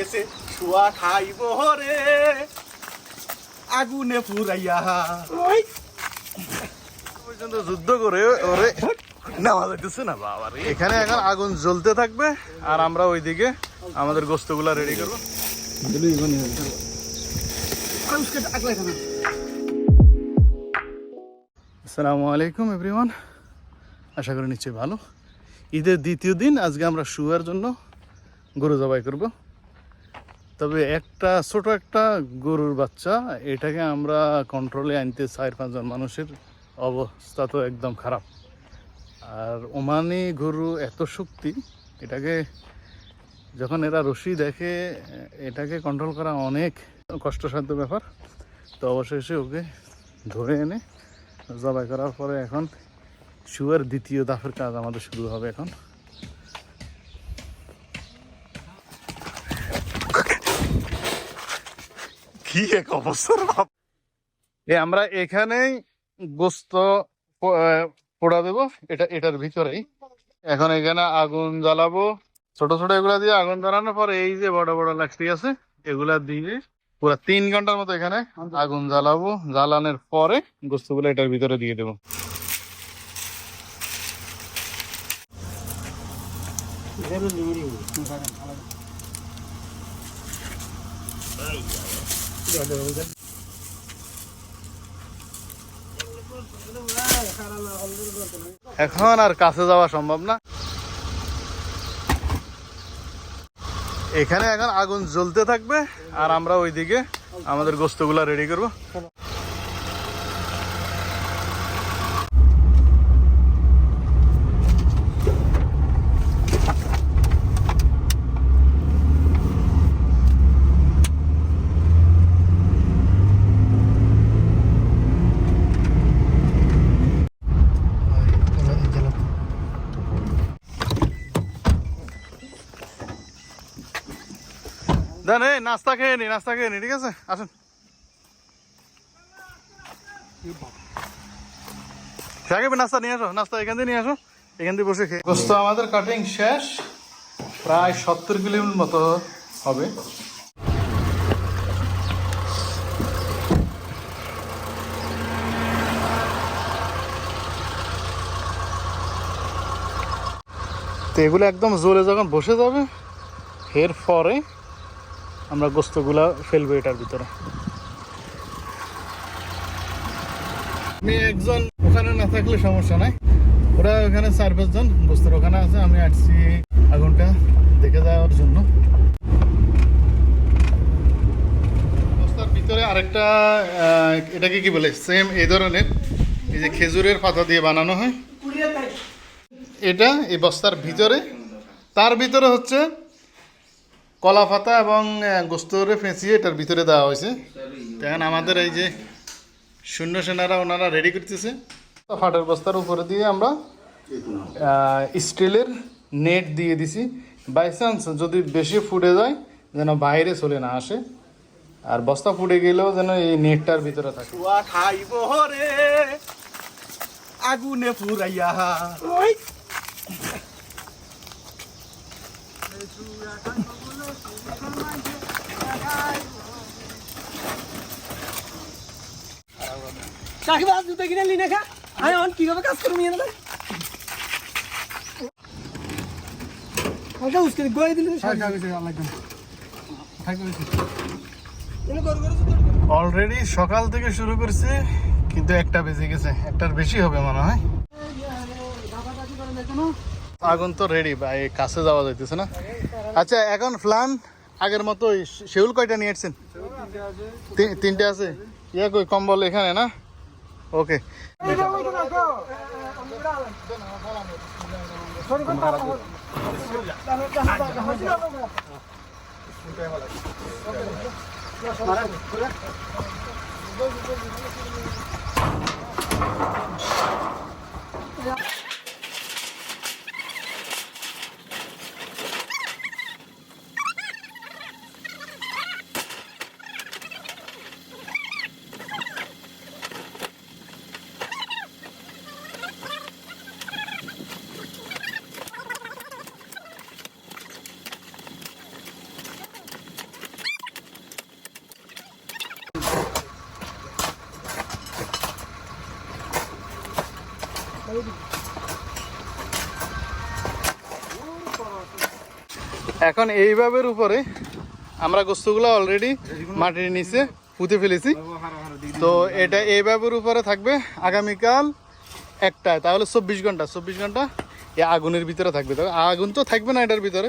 এসে শুয়া খাইব রে। আগুনে ফুরাইয়া ওই। পর্যন্ত যুদ্ধ করে ওরে যাইতেছে না বাবা রে। এখানে এখন আগুন জ্বলতে থাকবে আর আমরা ওইদিকে আমাদের গোস্তগুলা রেডি করব। আসসালামু আলাইকুম এভরিওয়ান আশা করি নিশ্চয়ই ভালো। ঈদের দ্বিতীয় দিন আজকে আমরা শুয়ার জন্য গরু জবাই করব। তবে একটা ছোট একটা গরুর বাচ্চা, এটাকে আমরা কন্ট্রোলে আনতে চার পাঁচজন মানুষের অবস্থা তো একদম খারাপ। আর ওমানি গরু এত শক্তি, এটাকে যখন এরা রশি দেখে, এটাকে কন্ট্রোল করা অনেক কষ্টসাধ্য ব্যাপার। তো অবশেষে ওকে ধরে এনে জবাই করার পরে এখন শুয়ার দ্বিতীয় দাফের কাজ আমাদের শুরু হবে এখন। কি এক অবস্থার ভাব এ আমরা এখানেই গোস্ত আহ, পোড়া দেবো। এটা এটার ভিতরেই। এখন এখানে আগুন জ্বালাবো। ছোট ছোট এগুলা দিয়ে আগুন জ্বালানোর পর এই যে বড় বড় লাকড়ি আছে এগুলা দিয়ে পুরো তিন ঘণ্টার মতো এখানে আগুন জ্বালাবো। জ্বালানোর পরে গোস্তগুলো এটার ভিতরে দিয়ে দেবো। এখন আর কাছে যাওয়া সম্ভব না। এখানে এখন আগুন জ্বলতে থাকবে, আর আমরা ওইদিকে আমাদের গোস্তগুলা রেডি করব। দেন, এই, নাস্তা খেয়ে নি, নাস্তা খেয়ে নি, ঠিক আছে? আসুন। আগে নাস্তা নিয়ে আসো, নাস্তা এখান দিয়ে নিয়ে আসো, এখান দিয়ে বসে খেয়ে। গোস্ত আমাদের কাটিং শেষ, প্রায় সত্তর কিলোমিটার মতো হবে। তো এগুলো একদম জোরে যখন বসে যাবে এর পরে আমরা গোস্তগুলা ফেলব এটার ভিতরে। আমি একজন, ওখানে না থাকলে সমস্যা নাই। ওরা ওখানে চার পাঁচজন গোস্তের ওখানে আছে, আমি আসছি আগুনটা দেখে যাওয়ার জন্য। বস্তার ভিতরে আরেকটা এটাকে কি বলে? সেম এই ধরনের, এই যে খেজুরের পাতা দিয়ে বানানো হয়। এটা এই বস্তার ভিতরে। তার ভিতরে হচ্ছে কলা পাতা এবং গোস্তরে ফেঁচিয়ে এটার ভিতরে দেওয়া হয়েছে। এখন আমাদের এই যে শূন্য সেনারা ওনারা রেডি করতেছে। ফাটের বস্তার উপরে দিয়ে আমরা স্টিলের নেট দিয়ে দিছি। বাই চান্স যদি বেশি ফুটে যায় যেন বাইরে চলে না আসে। আর বস্তা ফুটে গেলেও যেন এই নেটটার ভিতরে থাকে। শুয়া খাইব রে আগুনে ফুরাইয়া ওই। জুতো কিনে লি না আমি কীভাবে কাজ করব উস্কে দিলে জুতো অলরেডি সকাল থেকে শুরু করছে কিন্তু একটা বেজে গেছে। একটার বেশি হবে মনে হয়। আগুন তো রেডি ভাই কাছে যাওয়া যাইতেছে না। আচ্ছা এখন প্ল্যান আগের মতোই শেউল কয়টা নিয়ে এসছেন তিনটে আছে? ইয়া কই, কম্বল এখানে না? ওকে। এখন এইভাবের উপরে আমরা গোস্তগুলো অলরেডি মাটির নিচে পুঁতে ফেলেছি। তো এটা এইভাবের উপরে থাকবে আগামীকাল একটায়। তাহলে চব্বিশ ঘণ্টা চব্বিশ ঘণ্টা এ আগুনের ভিতরে থাকবে। তবে আগুন তো থাকবে না এটার ভিতরে।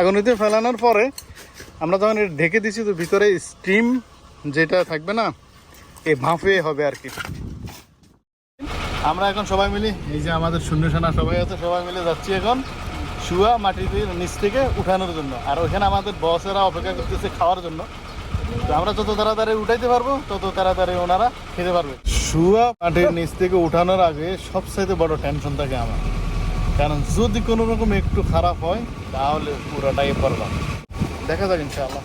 আগুনিতে ফেলানোর পরে আমরা যখন এটা ঢেকে দিছি তো ভিতরে স্টিম যেটা থাকবে না এ ভাঁফে হবে আর কি। আমরা এখন সবাই মিলে, এই যে আমাদের শূন্য সেনা সবাই আছে, সবাই মিলে যাচ্ছি এখন শুয়া মাটিতে নিচ থেকে উঠানোর জন্য। আর ওখানে আমাদের বসেরা অপেক্ষা করতেছে খাওয়ার জন্য। তো আমরা যত তাড়াতাড়ি উঠাইতে পারব, তত তাড়াতাড়ি ওনারা খেতে পারবে। শুয়া মাটির নিচ থেকে উঠানোর আগে সবচাইতে বড় টেনশন থাকে আমার। কারণ যদি কোনো রকম একটু খারাপ হয়, তাহলে পুরোটাই পারবা দেখা যাক ইনশাআল্লাহ।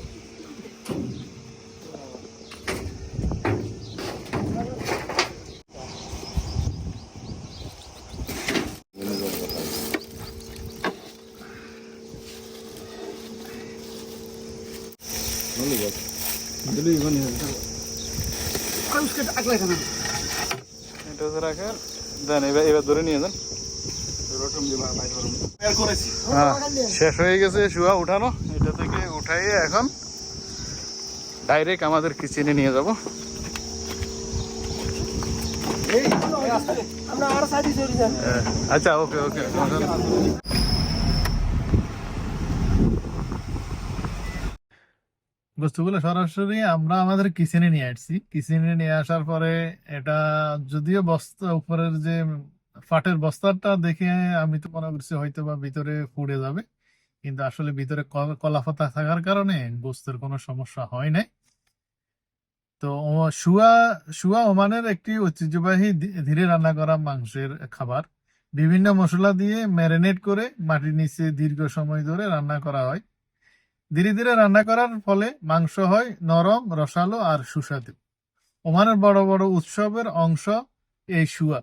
এটা হচ্ছে রাখেন। দেন এবার এবার ধরে নিয়ে যান। হ্যাঁ শেষ হয়ে গেছে শুয়া উঠানো। এটা থেকে উঠাই এখন ডাইরেক্ট আমাদের কিচেনে নিয়ে যাব। যান আচ্ছা ওকে ওকে। বস্তুগুলো সরাসরি আমরা আমাদের কিচেনে নিয়ে আসছি। কিচেনে নিয়ে আসার পরে এটা যদিও বস্তা উপরের যে ফাটের বস্তাটা দেখে আমি তো মনে করছি হয়তো বা ভিতরে পুড়ে যাবে। কিন্তু আসলে ভিতরে কল- কলাপাতা থাকার কারণে গোস্তের কোনো সমস্যা হয় নাই। তো শুয়া শুয়া ওমানের একটি ঐতিহ্যবাহী ধীরে রান্না করা মাংসের খাবার। বিভিন্ন মশলা দিয়ে ম্যারিনেট করে মাটির নিচে দীর্ঘ সময় ধরে রান্না করা হয়। ধীরে ধীরে রান্না করার ফলে মাংস হয় নরম, রসালো আর সুস্বাদু। ওমানের বড় বড় উৎসবের অংশ এই শুয়া।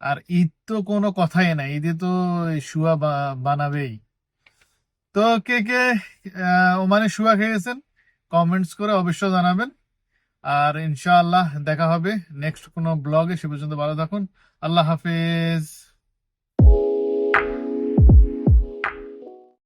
আর ঈদ তো কোনো কথাই নাই, ঈদে তো শুয়া বানাবেই। তো কে কে ওমানে শুয়া খেয়েছেন কমেন্টস করে অবশ্য জানাবেন। আর ইনশাআল্লাহ দেখা হবে নেক্সট কোনো ব্লগে সে পর্যন্ত ভালো থাকুন। আল্লাহ হাফেজ।